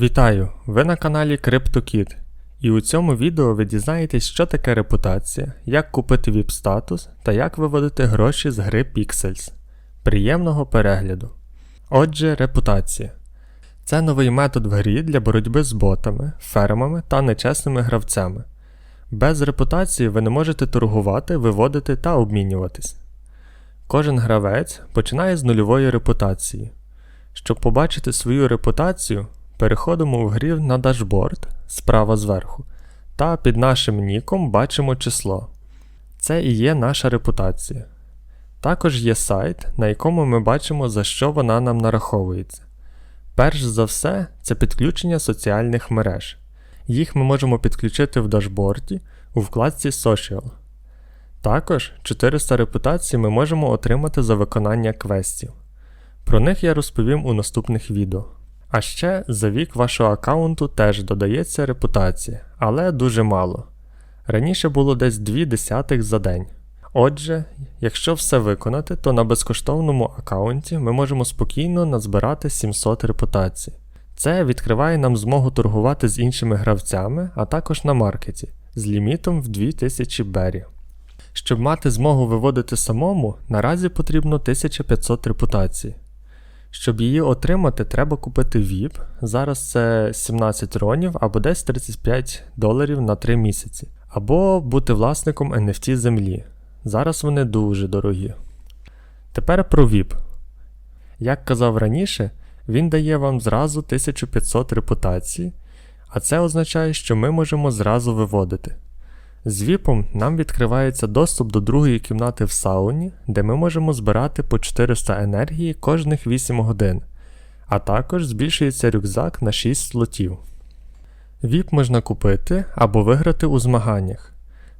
Вітаю! Ви на каналі CryptoKid. І у цьому відео ви дізнаєтесь, що таке репутація, як купити VIP статус та як виводити гроші з гри Pixels. Приємного перегляду. Отже, репутація. Це новий метод в грі для боротьби з ботами, фермами та нечесними гравцями. Без репутації ви не можете торгувати, виводити та обмінюватись. Кожен гравець починає з нульової репутації. Щоб побачити свою репутацію, переходимо в грі на дашборд справа зверху, та під нашим ніком бачимо число. Це і є наша репутація. Також є сайт, на якому ми бачимо, за що вона нам нараховується. Перш за все, це підключення соціальних мереж. Їх ми можемо підключити в дашборді у вкладці Social. Також 400 репутацій ми можемо отримати за виконання квестів. Про них я розповім у наступних відео. А ще за вік вашого аккаунту теж додається репутація, але дуже мало. Раніше було десь 2 десятих за день. Отже, якщо все виконати, то на безкоштовному аккаунті ми можемо спокійно назбирати 700 репутацій. Це відкриває нам змогу торгувати з іншими гравцями, а також на маркеті з лімітом в 2000 бері. Щоб мати змогу виводити самому, наразі потрібно 1500 репутацій. Щоб її отримати, треба купити VIP. Зараз це 17 ронів або десь 35 доларів на 3 місяці. Або бути власником NFT землі. Зараз вони дуже дорогі. Тепер про VIP. Як казав раніше, він дає вам зразу 1500 репутацій, а це означає, що ми можемо зразу виводити. З VIP нам відкривається доступ до другої кімнати в сауні, де ми можемо збирати по 400 енергії кожних 8 годин, а також збільшується рюкзак на 6 слотів. VIP можна купити або виграти у змаганнях.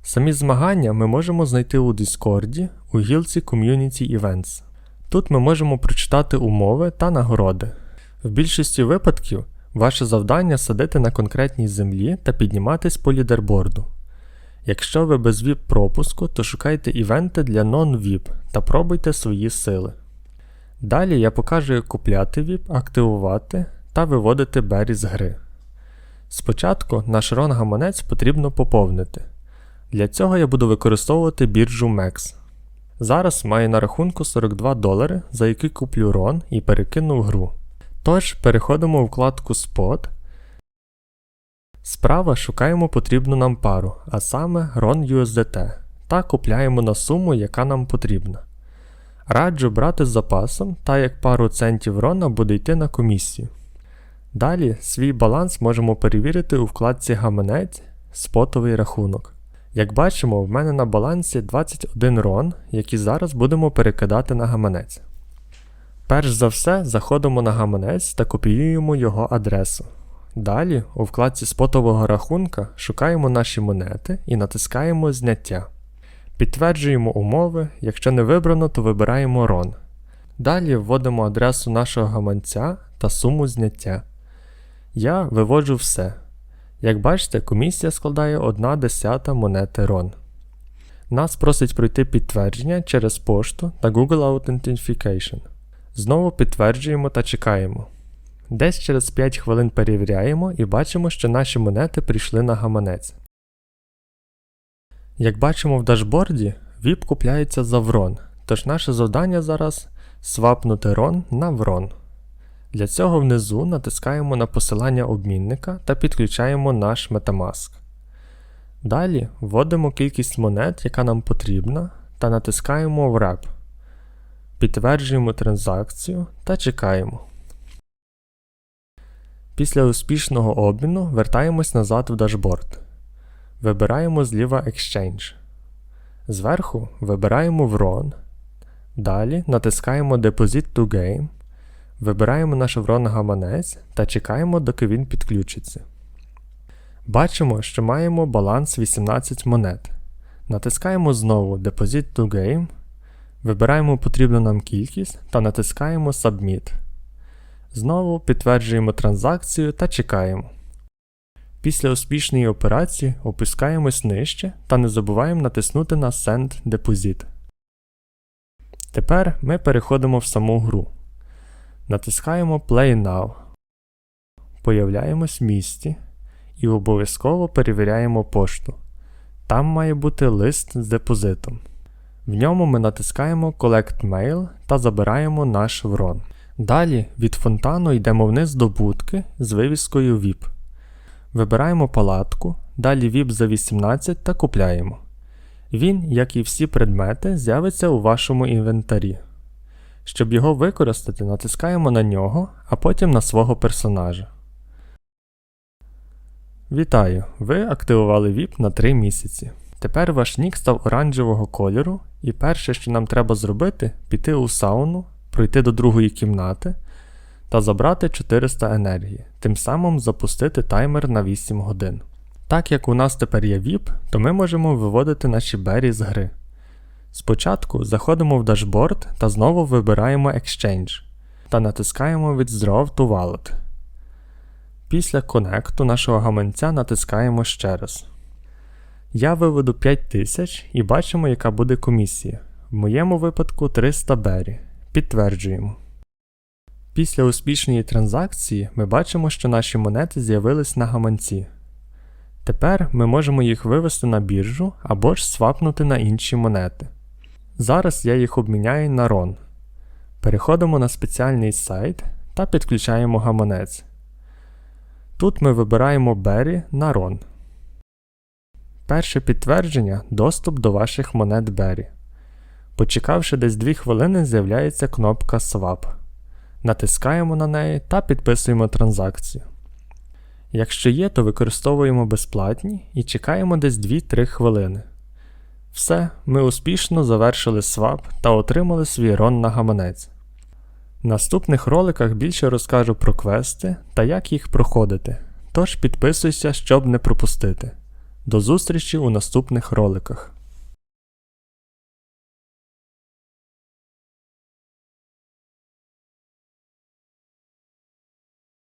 Самі змагання ми можемо знайти у Discord у гілці Community Events. Тут ми можемо прочитати умови та нагороди. В більшості випадків ваше завдання садити на конкретній землі та підніматись по лідерборду. Якщо ви без VIP пропуску, то шукайте івенти для non-VIP та пробуйте свої сили. Далі я покажу, як купляти VIP, активувати та виводити бері з гри. Спочатку наш рон гаманець потрібно поповнити. Для цього я буду використовувати біржу MEX. Зараз маю на рахунку 42 долари, за які куплю рон і перекину в гру. Тож переходимо у вкладку Spot. Справа шукаємо потрібну нам пару, а саме RON USDT, та купляємо на суму, яка нам потрібна. Раджу брати з запасом, та як пару центів рона буде йти на комісію. Далі свій баланс можемо перевірити у вкладці Гаманець спотовий рахунок. Як бачимо, в мене на балансі 21 рон, які зараз будемо перекидати на гаманець. Перш за все, заходимо на гаманець та копіюємо його адресу. Далі, у вкладці спотового рахунка шукаємо наші монети і натискаємо Зняття. Підтверджуємо умови, якщо не вибрано, то вибираємо RON. Далі вводимо адресу нашого гаманця та суму зняття. Я виводжу все. Як бачите, комісія складає 1 десята монети RON. Нас просить пройти підтвердження через пошту та Google Authentication. Знову підтверджуємо та чекаємо. Десь через 5 хвилин перевіряємо і бачимо, що наші монети прийшли на гаманець. Як бачимо в дашборді, VIP купляється за врон, тож наше завдання зараз свапнути рон на врон. Для цього внизу натискаємо на посилання обмінника та підключаємо наш Metamask. Далі вводимо кількість монет, яка нам потрібна, та натискаємо Wrap. Підтверджуємо транзакцію та чекаємо. Після успішного обміну вертаємось назад в дашборд. Вибираємо зліва Exchange. Зверху вибираємо Vron. Далі натискаємо Deposit to Game. Вибираємо наш Vron гаманець та чекаємо, доки він підключиться. Бачимо, що маємо баланс 18 монет. Натискаємо знову Deposit to Game. Вибираємо потрібну нам кількість та натискаємо Submit. Знову підтверджуємо транзакцію та чекаємо. Після успішної операції опускаємось нижче та не забуваємо натиснути на Send Deposit. Тепер ми переходимо в саму гру. Натискаємо Play Now. появляємось в місті і обов'язково перевіряємо пошту. Там має бути лист з депозитом. В ньому ми натискаємо Collect Mail та забираємо наш врон. Далі від фонтану йдемо вниз до будки з вивіскою VIP. Вибираємо палатку, далі VIP за 18 та купляємо. Він, як і всі предмети, з'явиться у вашому інвентарі. Щоб його використати, натискаємо на нього, а потім на свого персонажа. Вітаю! Ви активували VIP на 3 місяці. Тепер ваш нік став оранжевого кольору, і перше, що нам треба зробити, піти у сауну, пройти до другої кімнати та забрати 400 енергії, тим самим запустити таймер на 8 годин. Так як у нас тепер є VIP, то ми можемо виводити наші бері з гри. Спочатку заходимо в дашборд та знову вибираємо Exchange та натискаємо Withdraw to Wallet. Після конекту нашого гаманця натискаємо ще раз. Я виведу 5000 і бачимо, яка буде комісія. В моєму випадку 300 бері. Підтверджуємо. Після успішної транзакції ми бачимо, що наші монети з'явились на гаманці. Тепер ми можемо їх вивести на біржу або ж свапнути на інші монети. Зараз я їх обміняю на RON. Переходимо на спеціальний сайт та підключаємо гаманець. Тут ми вибираємо Berry на RON. Перше підтвердження доступ до ваших монет Berry. Почекавши десь 2 хвилини, з'являється кнопка Swap. Натискаємо на неї та підписуємо транзакцію. Якщо є, то використовуємо безплатні і чекаємо десь 2-3 хвилини. Все, ми успішно завершили свап та отримали свій рон на гаманець. В наступних роликах більше розкажу про квести та як їх проходити, тож підписуйся, щоб не пропустити. До зустрічі у наступних роликах.